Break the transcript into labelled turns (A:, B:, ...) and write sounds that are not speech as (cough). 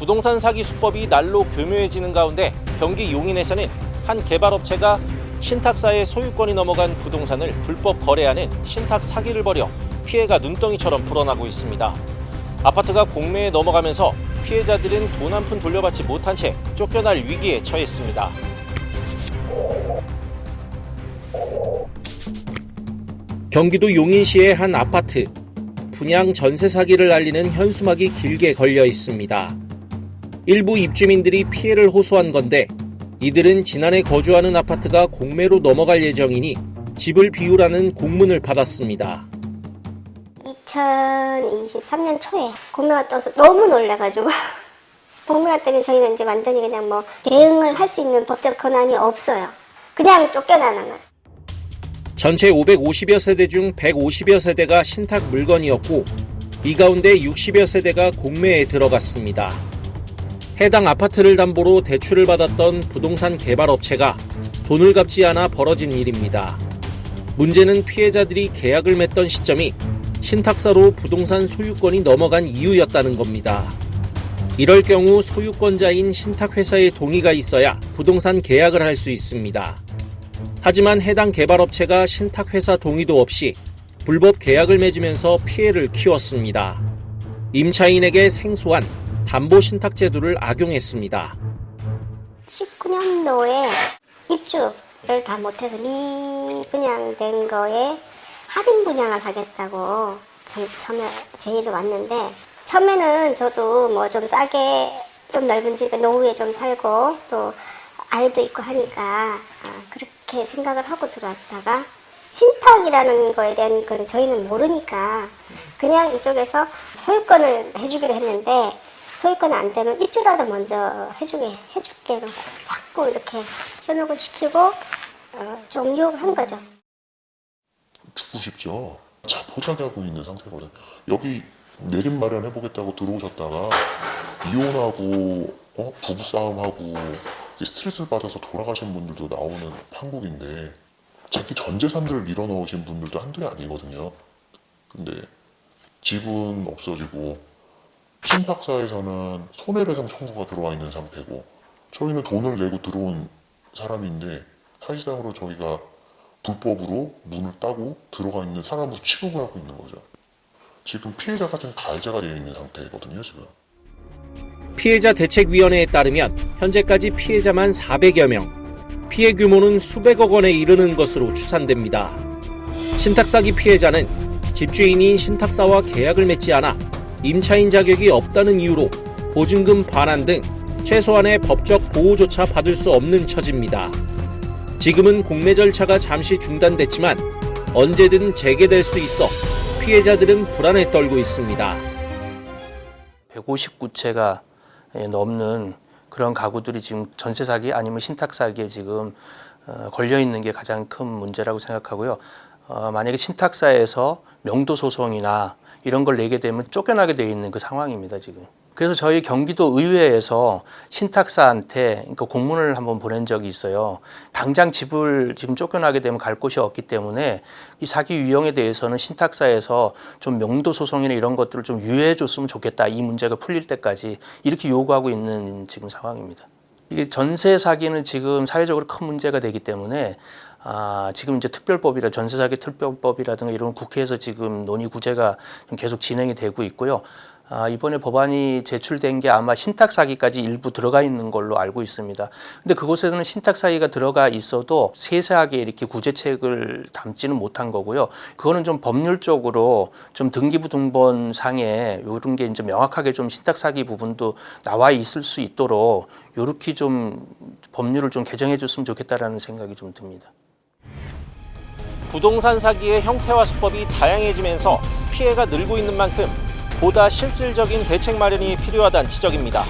A: 부동산 사기 수법이 날로 교묘해지는 가운데 경기 용인에서는 한 개발업체가 신탁사의 소유권이 넘어간 부동산을 불법 거래하는 신탁 사기를 벌여 피해가 눈덩이처럼 불어나고 있습니다. 아파트가 공매에 넘어가면서 피해자들은 돈 한 푼 돌려받지 못한 채 쫓겨날 위기에 처했습니다. 경기도 용인시의 한 아파트 분양 전세 사기를 알리는 현수막이 길게 걸려 있습니다. 일부 입주민들이 피해를 호소한 건데 이들은 지난해 거주하는 아파트가 공매로 넘어갈 예정이니 집을 비우라는 공문을 받았습니다.
B: 2023년 초에 공매가 떠서 너무 놀래가지고 (laughs) 공매가 뜨면 저희는 이제 완전히 그냥 뭐 대응을 할 수 있는 법적 권한이 없어요. 그냥 쫓겨나는 거예요.
A: 전체 550여 세대 중 150여 세대가 신탁 물건이었고 이 가운데 60여 세대가 공매에 들어갔습니다. 해당 아파트를 담보로 대출을 받았던 부동산 개발 업체가 돈을 갚지 않아 벌어진 일입니다. 문제는 피해자들이 계약을 맺던 시점이 신탁사로 부동산 소유권이 넘어간 이유였다는 겁니다. 이럴 경우 소유권자인 신탁회사의 동의가 있어야 부동산 계약을 할 수 있습니다. 하지만 해당 개발업체가 신탁회사 동의도 없이 불법 계약을 맺으면서 피해를 키웠습니다. 임차인에게 생소한 담보 신탁 제도를 악용했습니다.
B: 19년도에 입주를 다 못해서 미분양 된 거에 할인 분양을 하겠다고 저- 처음에 제의를 왔는데 처음에는 저도 뭐 좀 싸게 좀 넓은 집에 노후에 좀 살고 또 아이도 있고 하니까 아, 그렇게 생각을 하고 들어왔다가 신탁이라는 거에 대한 거는 저희는 모르니까 그냥 이쪽에서 소유권을 해주기로 했는데 소유권 안 되면 입주라도 먼저 해주게 해줄게로 자꾸 이렇게 현혹을 시키고 어, 종료를 한 거죠.
C: 죽고 싶죠. 자포자기하고 있는 상태거든. 여기 내집 마련해보겠다고 들어오셨다가 이혼하고 어? 부부 싸움하고 이제 스트레스 받아서 돌아가신 분들도 나오는 판국인데 자기 전 재산들을 밀어넣으신 분들도 한둘이 아니거든요. 근데 집은 없어지고 신탁사에서는 손해배상 청구가 들어와 있는 상태고 저희는 돈을 내고 들어온 사람인데 사실상으로 저희가 불법으로 문을 따고 들어가 있는 사람으로 취급을 하고 있는 거죠. 지금 피해자가 지금 가해자가 되어 있는 상태거든요, 지금.
A: 피해자 대책위원회에 따르면 현재까지 피해자만 400여 명, 피해 규모는 수백억 원에 이르는 것으로 추산됩니다. 신탁사기 피해자는 집주인인 신탁사와 계약을 맺지 않아 임차인 자격이 없다는 이유로 보증금 반환 등 최소한의 법적 보호조차 받을 수 없는 처지입니다. 지금은 공매 절차가 잠시 중단됐지만 언제든 재개될 수 있어 피해자들은 불안에 떨고 있습니다.
D: 159채가 예, 넘는 그런 가구들이 지금 전세 사기 아니면 신탁 사기에 지금 어, 걸려 있는 게 가장 큰 문제라고 생각하고요. 어, 만약에 신탁사에서 명도 소송이나 이런 걸 내게 되면 쫓겨나게 돼 있는 그 상황입니다 지금. 그래서 저희 경기도 의회에서 신탁사한테 그러니까 공문을 한번 보낸 적이 있어요. 당장 집을 지금 쫓겨나게 되면 갈 곳이 없기 때문에 이 사기 유형에 대해서는 신탁사에서 좀 명도 소송이나 이런 것들을 좀 유예해 줬으면 좋겠다. 이 문제가 풀릴 때까지 이렇게 요구하고 있는 지금 상황입니다. 이게 전세 사기는 지금 사회적으로 큰 문제가 되기 때문에 아, 지금 이제 특별법이라 전세 사기 특별법이라든가 이런 국회에서 지금 논의 구제가 좀 계속 진행이 되고 있고요. 아, 이번에 법안이 제출된 게 아마 신탁 사기까지 일부 들어가 있는 걸로 알고 있습니다. 근데 그곳에서는 신탁 사기가 들어가 있어도 세세하게 이렇게 구제책을 담지는 못한 거고요. 그거는 좀 법률적으로 좀 등기부 등본 상에 이런 게 이제 명확하게 좀 신탁 사기 부분도 나와 있을 수 있도록 이렇게 좀 법률을 좀 개정해 줬으면 좋겠다라는 생각이 좀 듭니다.
A: 부동산 사기의 형태와 수법이 다양해지면서 피해가 늘고 있는 만큼 보다 실질적인 대책 마련이 필요하다는 지적입니다.